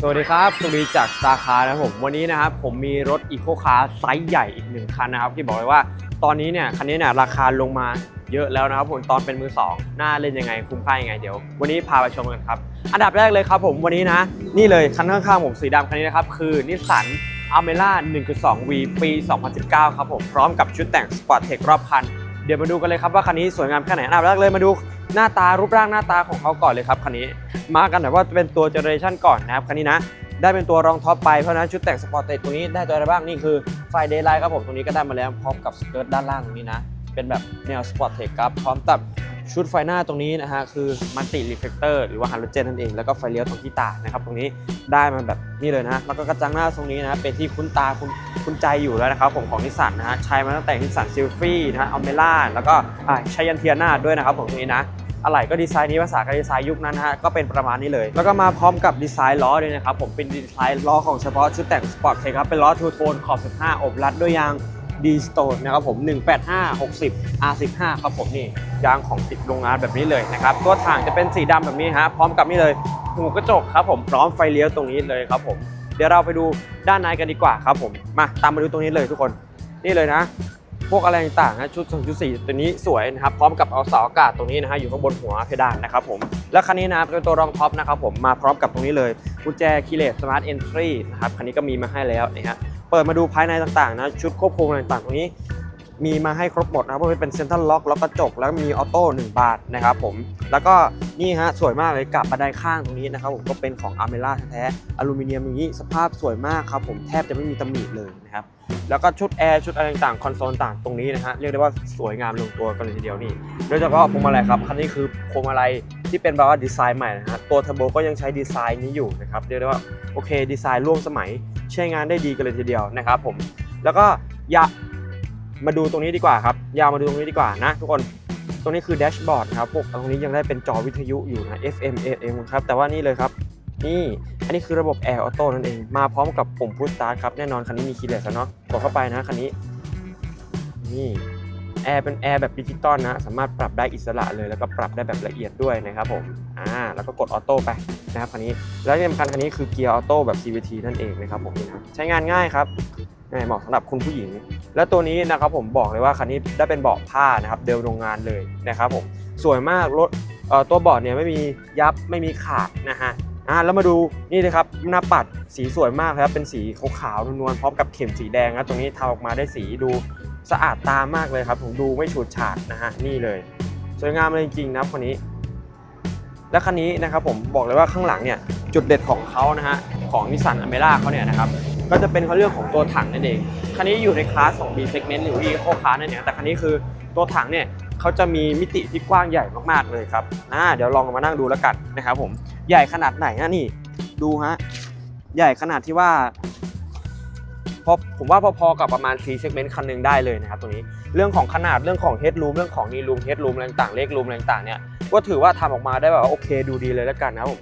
สวัสดีครับสุบีจาก Star Car นะครับผมวันนี้นะครับผมมีรถ Eco Car ไซส์ใหญ่อีกหนึ่งคันนะครับ ที่บอกเลยว่าตอนนี้เนี่ยคันนี้เนี่ยราคาลงมาเยอะแล้วนะครับผมตอนเป็นมือสองน่าเล่นยังไงคุ้มค่ายังไงเดี๋ยว วันนี้พาไปชมกันครับ อันดับแรกเลยครับผมวันนี้นะ นี่เลยคันข้างๆผมสีดำคันนี้นะครับคือนิสสันอเมล่า 1.2V ปี 2019 ครับผมพร้อมกับชุดแต่ง Sport Tech รอบคัน เดี๋ยวมาดูกันเลยครับว่าคันนี้สวยงามแค่ไหนอันดับแรกเลยมาดูหน้าตารูปร่างหน้าตาของเขาก่อนเลยครับคันนี้ มากันแบบว่าเป็นตัวเจเนอเรชันก่อนนะครับคันนี้นะได้เป็นตัวรองท็อปไปเพราะนั้นชุดแต่งสปอร์ตเตตตรงนี้ได้ตัวอะไรบ้างนี่คือไฟเดย์ไลท์ครับผมตรงนี้ก็ได้มาแล้วพร้อมกับสเกิร์ตด้านล่างตรงนี้นะเป็นแบบแนวสปอร์ตเทคครับพร้อมกับ ชุดไฟหน้าตรงนี้นะฮะคือมัลติรีเฟกเตอร์หรือว่าฮาโลเจนนั่นเองแล้วก็ไฟเลี้ยวตรงที่ตานะครับตรงนี้ได้มาแบบนี้เลยนะแล้วก็กระจังหน้าตรงนี้นะเป็นที่คุ้นตาคุ้นคุ้นใจอยู่แล้วนะครับผมของนิสสันนะฮะใช้มาตั้งแต่นิสสันซิลฟี่นะฮะอเมล่าแล้วก็ใช้ยันเทียนาด้วยนะครับผมตรงนี้นะอะไหล่ก็ดีไซน์นี้ภาษาก็ดีไซน์ยุคนั้นนะฮะก็เป็นประมาณนี้เลย แล้วก็มาพร้อมกับดีไซน์ล้อด้วยนะครับผมเป็นดีไซน์ล้อของเฉพาะชุดแต่งสปอร์ตเทครับเป็นล้อทูโทนขอบ 15 อบรัดด้วยยาง ดีสโตนนะครับผม 185 60 R15 ครับผมนี่ยางของติดโรงงานแบบนี้เลยนะครับตัวถังจะเป็นสีดำแบบนี้ฮะพร้อมกับนี่เลยหูกระจกครับผมพร้อมไฟเลี้ยวตรงนี้เลยครับผมเดี๋ยวเราไปดูด้านในกันดีกว่าครับผมมาตามมาดูตรงนี้เลยทุกคนนี่เลยนะ พวกอะไรต่างๆนะชุด2ชุด4ตัวนี้สวยนะครับพร้อมกับเอาเสาอากาศตรงนี้นะฮะอยู่ข้างบนหัวเพดานนะครับผมแล้วคันนี้นะครับเป็นตัวรองท็อปนะครับผมมาพร้อมกับตรงนี้เลยกุญแจคีเลสสมาร์ทเอนทรีนะครับคันนี้ก็มีมาให้แล้วนะฮะ เปิดมาดูภายในต่างๆนะชุดควบคุมอะไรต่างๆตรงนี้ มีมาให้ครบหมดนะครับเพราะว่าเป็นเซ็นทรัลล็อกแล้วกระจกแล้วมีออโต้1บาทนะครับผมแล้วก็นี่ฮะสวยมากเลยกับบันไดข้างตรงนี้นะครับผมก็เป็นของอาร์เมล่าแท้ๆอลูมิเนียมอย่างนี้สภาพสวยมากครับผมแทบจะไม่มีตำหนิเลยนะครับแล้วก็ชุดแอร์ชุดอะไรต่างคอนโซลต่างตรงนี้นะฮะเรียกได้ว่าสวยงามลงตัวกันเลยทีเดียวนี่โดยเฉพาะพวงมาลัยครับคันนี้คือพวงมาลัยที่เป็นแบบว่าดีไซน์ใหม่นะฮะตัวเทอร์โบก็ยังใช้ดีไซน์นี้อยู่นะครับเรียกได้ว่าโอเคดีไซน์ร่วมสมัย ใช้งานได้ดีกันเลยทีเดียวนะครับผมแล้วก็อยามาดูตรงนี้ดีกว่าครับยาวมาดูตรงนี้ดีกว่านะทุกคนตรงนี้คือแดชบอร์ดนะครับพวกตรงนี้ยังได้เป็นจอวิทยุอยู่นะ FM AM ครับแต่ว่านี่เลยครับนี่อันนี้คือระบบ Air Auto นั่นเองมาพร้อมกับปุ่ม Push Start ครับแน่นอนคันนี้มีคีย์เลสเนาะกดเข้าไปนะคันนี้นี่แอร์เป็นแอร์แบบดิจิตอลนะ สามารถปรับได้อิสระเลยแล้วก็ปรับได้แบบละเอียดด้วยนะครับผม อ่าแล้วก็กดออโต้ไปนะครับคันนี้แล้วที่สำคัญคันนี้คือเกียร์ออโต้แบบ CVT นั่นเองนะครับผมนี่นะใช้งานง่ายครับง่ายเหมาะสำหรับคุณผู้หญิง และตัวนี้นะครับผมบอกเลยว่าคันนี้ได้เป็นเบาะผ้านะครับเดิมโรงงานเลยนะครับผมสวยมากรถเอ่อตัวเบาะเนี่ยไม่มียับไม่มีขาดนะฮะอ่าแล้วมาดูนี่เลยครับหน้าปัดสีสวยมากครับเป็นสีขาวๆนวลๆพร้อมกับเข็มสีแดงนะตรงนี้ทำออกมาได้สีดูสะอาดตามากเลยครับผมดูไม่ฉูดฉาดนะฮะนี่เลย สวยงามเลยจริงๆนะครับคันนี้ และคันนี้นะครับผมบอกเลยว่าข้างหลังเนี่ยจุดเด็ดของเขานะฮะของนิสสันอเมร่าเขาเนี่ยนะครับก็จะเป็นเขาเรื่องของตัวถังนั่นเอง คันนี้อยู่ในคลาสของ B segment หรือ Eco Class นั่นเองแต่คันนี้คือตัวถังเนี่ยเขาจะมีมิติที่กว้างใหญ่มากๆเลยครับอ่าเดี๋ยวลองมานั่งดูแล้วกันนะครับผมใหญ่ขนาดไหนนะนี่ดูฮะใหญ่ขนาดที่ว่าพอผมว่าพอๆกับประมาณ C segment คันหนึงได้เลยนะครับตรงนี้ เรื่องของขนาดเรื่องของ head room เรื่องของ knee room head room อะไรต่างๆเลข room อะไรต่างๆเนี่ย ก็ถือว่าทำออกมาได้แบบโอเคดูดีเลยแล้วกันนะผม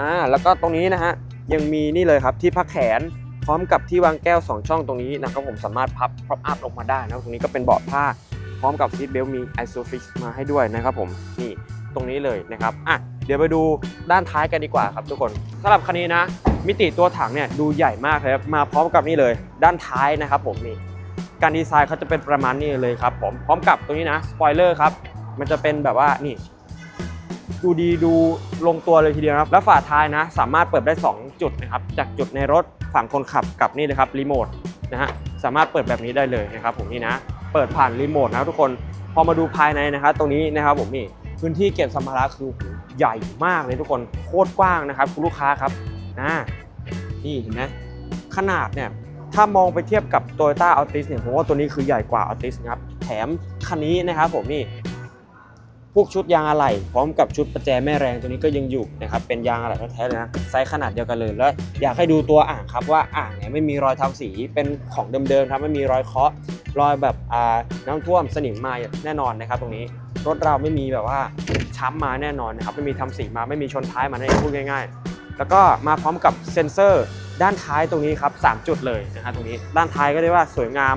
อ่าแล้วก็ตรงนี้นะฮะยังมีนี่เลยครับที่พักแขนพร้อมกับที่วางแก้ว 2 ช่องตรงนี้นะครับผมสามารถพับพับอัพลงมาได้นะตรงนี้ก็เป็นเบาะผ้า พร้อมกับซีทเบลมี isofix มาให้ด้วยนะครับผมนี่ตรงนี้เลยนะครับอะเดี๋ยวไปดูด้านท้ายกันดีกว่าครับทุกคนสำหรับคันนี้นะ มิติตัวถังเนี่ยดูใหญ่มากเลยครับมาพร้อมกับนี่เลย ด้านท้ายนะครับผมนี่การดีไซน์เขาจะเป็นประมาณนี้เลยครับผมพร้อมกับตรงนี้นะสปอยเลอร์ครับมันจะเป็นแบบว่านี่ ดูดีดูลงตัวเลยทีเดียวนะครับ แล้วฝาท้ายนะ สามารถเปิดได้ 2 จุดนะครับ จากจุดในรถฝั่งคนขับกับนี่เลยครับรีโมทนะฮะสามารถเปิดแบบนี้ได้เลยนะครับผมนี่นะ เปิดผ่านรีโมทนะทุกคนพอมาดูภายในนะครับตรงนี้นะครับผมนี่พื้นที่เก็บสัมภาระคือใหญ่มากเลยทุกคนโคตรกว้างนะครับคุณลูกค้าครับนะนี่เห็นไหมขนาดเนี่ยถ้ามองไปเทียบกับ Toyota Altis เนี่ยผมว่าตัวนี้คือใหญ่กว่า Altis นะครับแถมคันนี้นะครับผมนี่ พวกชุดยางอะไหล่พร้อมกับชุดประแจแม่แรงตัวนี้ก็ยังอยู่นะครับเป็นยางอะไหล่แท้ๆเลยนะไซส์ขนาดเดียวกันเลยแล้วอยากให้ดูตัวอ่างครับว่าอ่างเนี่ยไม่มีรอยทำสีเป็นของเดิมๆครับไม่มีรอยเคาะรอยแบบอ่าน้ำท่วมสนิมมาแน่นอนนะครับ ตรงนี้รถเราไม่มีแบบว่าช้ำมาแน่นอนนะครับไม่มีทำสีมาไม่มีชนท้ายมานั่นเองพูดง่าย ๆ แล้วก็มาพร้อมกับเซ็นเซอร์ด้านท้ายตรงนี้ครับ 3 จุดเลยนะฮะตรงนี้ ด้านท้ายก็เรียกว่าสวยงาม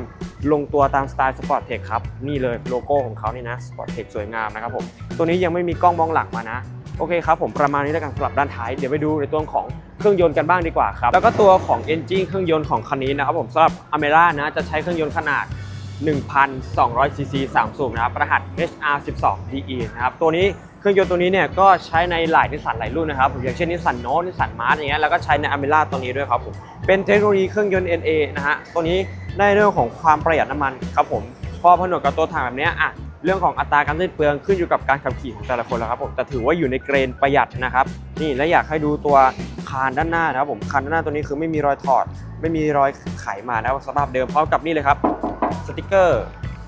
ลงตัวตามสไตล์สปอร์ตเทคครับ นี่เลยโลโก้ของเขานี่นะสปอร์ตเทคสวยงามนะครับผม ตัวนี้ยังไม่มีกล้องมองหลังมานะ โอเคครับผมประมาณนี้แล้วกันสำหรับด้านท้าย เดี๋ยวไปดูในตัวของเครื่องยนต์กันบ้างดีกว่าครับ แล้วก็ตัวของ engine เครื่องยนต์ของคันนี้นะครับผมสำหรับ a m e r a นะจะใช้เครื่องยนต์ขนาด 1,200 ซีซี3สูบนะครับรหัส HR12DE นะครับตัวนี้เครื่องยนต์ตัวนี้เนี่ยก็ใช้ในหลายนิสสันหลายรุ่นนะครับผมอย่างเช่นนิสสันโน t นิสสันมาร์อย่างเงี้ยแล้วก็ใช้ใน a m e r a ตัวนี้ด้วยครับผมเป็นเทคโนโลยีเครื่องยนต์ NA นะฮะตัวนี้ได้เรื่องของความประหยัดน้ำมันครับผมพอผนวกกับตัวถังแบบเนี้ยอะเรื่องของอัตราการสิ้นเปลืองขึ้นอยู่กับการขับขี่ของแต่ละคนแล้วครับผมแต่ถือว่าอยู่ในเกรนประหยัดนะครับนี่และอยากให้ดูตัวคานด้านหน้านะครับผมคานด้านหน้าตัวนี้คือไม่มีรอยถอด ไม่มีรอยไขมานะสภาพเดิมพร้อมกับนี่เลยครับ สติกเกอร์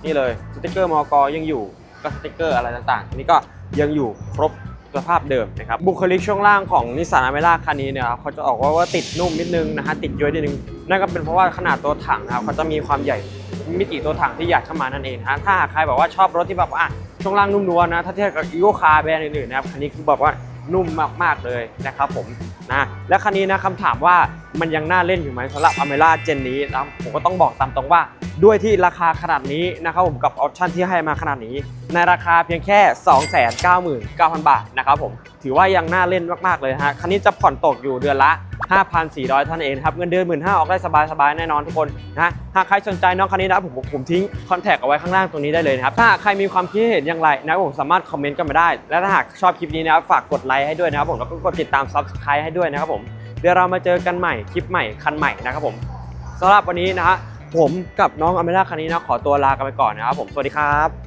นี่เลยสติกเกอร์มอกยังอยู่ก็สติกเกอร์อะไรต่างๆนนี้ก็ยังอยู่ครบสภาพเดิมนะครับบุคลิกช่วงล่างของนิสสันอเมร่าคันนี้เนี่ยครับเขาจะออกว่าว่าติดนุ่มนิดนึงนะฮะติดย้อยนิดนึงนั่นก็เป็นเพราะว่าขนาดตัวถังนะครับเขาจะมีความใหญ่มิติตัวถังที่ใหญ่เข้ามานั่นเองนะฮะถ้าหากใครบอกว่าชอบรถที่แบบว่าอะช่วงล่างนุ่มนวลนะถ้าเทียบกับอีโ o คาร์แบรนด์อื่นๆนะครับคันนี้คือแบบว่านุ่มมากๆเลยนะครับผม นะและคันนี้นะคำถามว่ามันยังน่าเล่นอยู่ไหมสำหรับอเมร่าเจนนี้นะผมก็ต้องบอกตามตรงว่าด้วยที่ราคาขนาดนี้นะครับผมกับออปชั่นที่ให้มาขนาดนี้ ในราคาเพียงแค่ 299,000 บาทนะครับผมถือว่ายังน่าเล่นมากๆเลยฮะคันนี้จะผ่อนตกอยู่เดือนละ 5,400 ท่านั้นเองครับเงินเดือน1 5 0 0ออกได้สบายๆแน่นอนทุกคนนะหากใครสนใจน้องคันนี้นะผมผมทิ้งคอนแทคเอาไว้ข้างล่างตรงนี้ได้เลยนะครับถ้าใครมีความคิดเห็นอย่างไรนะผมสามารถคอมเมนต์กันมาได้ และถ้าหากชอบคลิปนี้นะครับฝากกดไลค์ให้ด้วยนะครับผมแล้วก็กดติดตาม Subscribe ให้ด้วยนะครับผมเดี๋ยวเรามาเจอกันใหม่คลิปใหม่คันใหม่นะครับผมสำหรับวันนี้นะฮะผมกับน้องอเมร่าคันนี้นะขอตัวลากันไปก่อนนะครับผมสวัสดีครับ